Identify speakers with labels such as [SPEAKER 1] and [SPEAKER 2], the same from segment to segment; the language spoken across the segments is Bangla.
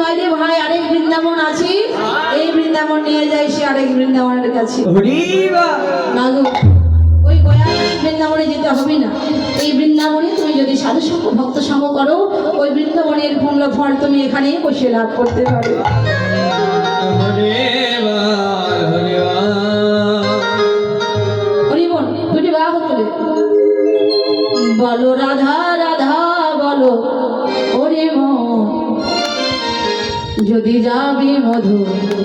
[SPEAKER 1] নয় ভাই আরেক বৃন্দাবন আছে। এই বৃন্দাবন নিয়ে যাই সে আরেক বৃন্দাবনের কাছে। ওই গয়া বৃন্দাবনে যেতে হবে না। এই বৃন্দাবনে তুমি যদি সাধু সঙ্গ ভক্ত সঙ্গ করো ওই বৃন্দাবনের পূর্ণ ফল তুমি এখানেই বসে লাভ করতে তুলে। বলো রাধা রাধা বলো। ওরে যদি যাবি মধু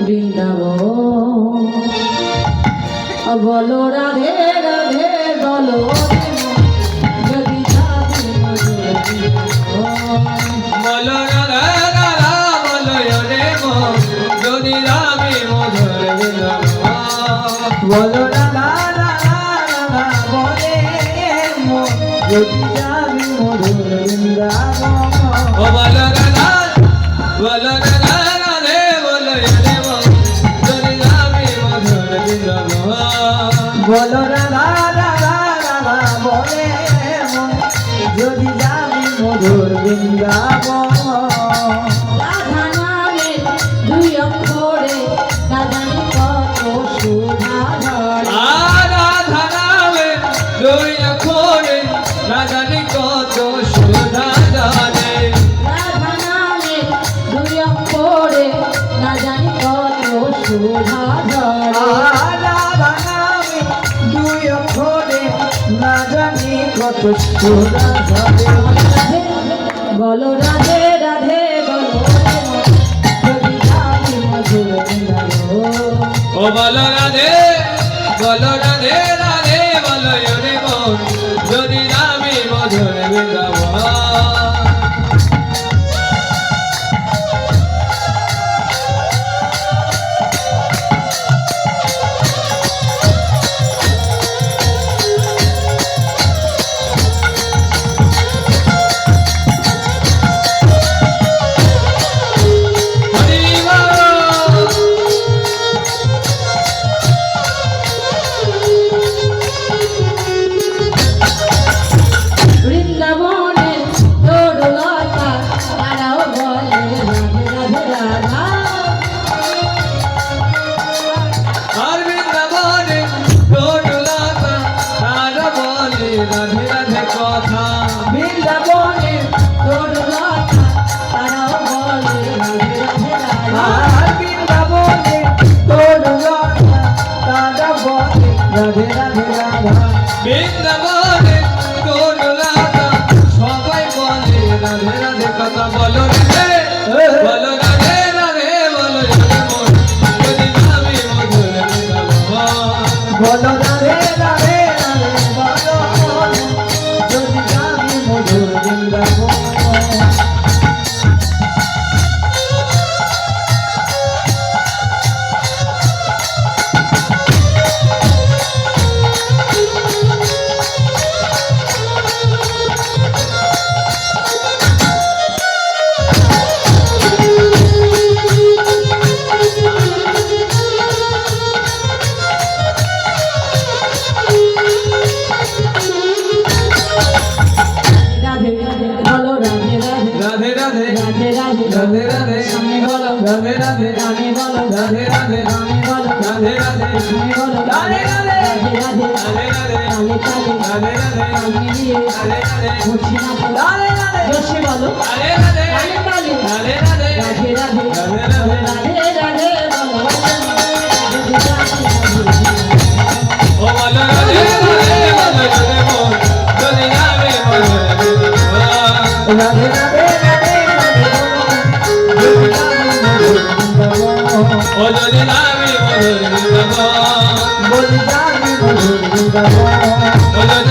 [SPEAKER 1] বৃন্দাবন বলো রাধে রাধে বলো যদি যাবি মধু।
[SPEAKER 2] বলো রাধা রাধা বলো রে মো যদি রাবি মধুর
[SPEAKER 3] বলো রাধা রাধা রাধা বলে যদি যাবি
[SPEAKER 2] বলো রাধা বলো বলো
[SPEAKER 3] রাধা রাধা রাধা বলে যদি যাবি মধুর বৃন্দাব
[SPEAKER 1] রাধা নামের দুই অক্ষরে রাধার কত
[SPEAKER 2] শোভা
[SPEAKER 1] রাধা নামের দুই অক্ষরে রাধার কত শোধা
[SPEAKER 3] রাধা নামের দুই অক্ষরে রাধার কত
[SPEAKER 1] শোধা বলো রাধে রাধে।
[SPEAKER 2] ও বলো রাধে বলো রাধে রাধে বলো যদি রাবি মধুর বৃন্দাবন মিলাবে কথা মিলাব তোর কথা
[SPEAKER 1] তারা বলে
[SPEAKER 3] বৃন্দাবনে তোর কথা তারা বলে রাধে রাধে রাধা
[SPEAKER 2] বৃন্দাবনে তোর রাধা সবাই বলে রাধে রাধে কথা বলো বলো রাধে রাধে, বলো
[SPEAKER 3] বলো রাধে রাধে রাধে
[SPEAKER 1] রাধে স্বামী বলো
[SPEAKER 2] রাধে রাধে
[SPEAKER 1] রানী বলো
[SPEAKER 2] রাধে রাধে
[SPEAKER 1] স্বামী বলো
[SPEAKER 2] রাধে রাধে
[SPEAKER 1] স্বামী বলো
[SPEAKER 2] রাধে রাধে
[SPEAKER 1] রাধে রাধে
[SPEAKER 2] রাধে
[SPEAKER 1] তালে
[SPEAKER 2] রাধে রাধে
[SPEAKER 1] মিলিয়ে
[SPEAKER 2] রাধে রাধে রাধে রাধে
[SPEAKER 1] বলি যাবি বলি
[SPEAKER 2] যাবি
[SPEAKER 3] বলি যাবি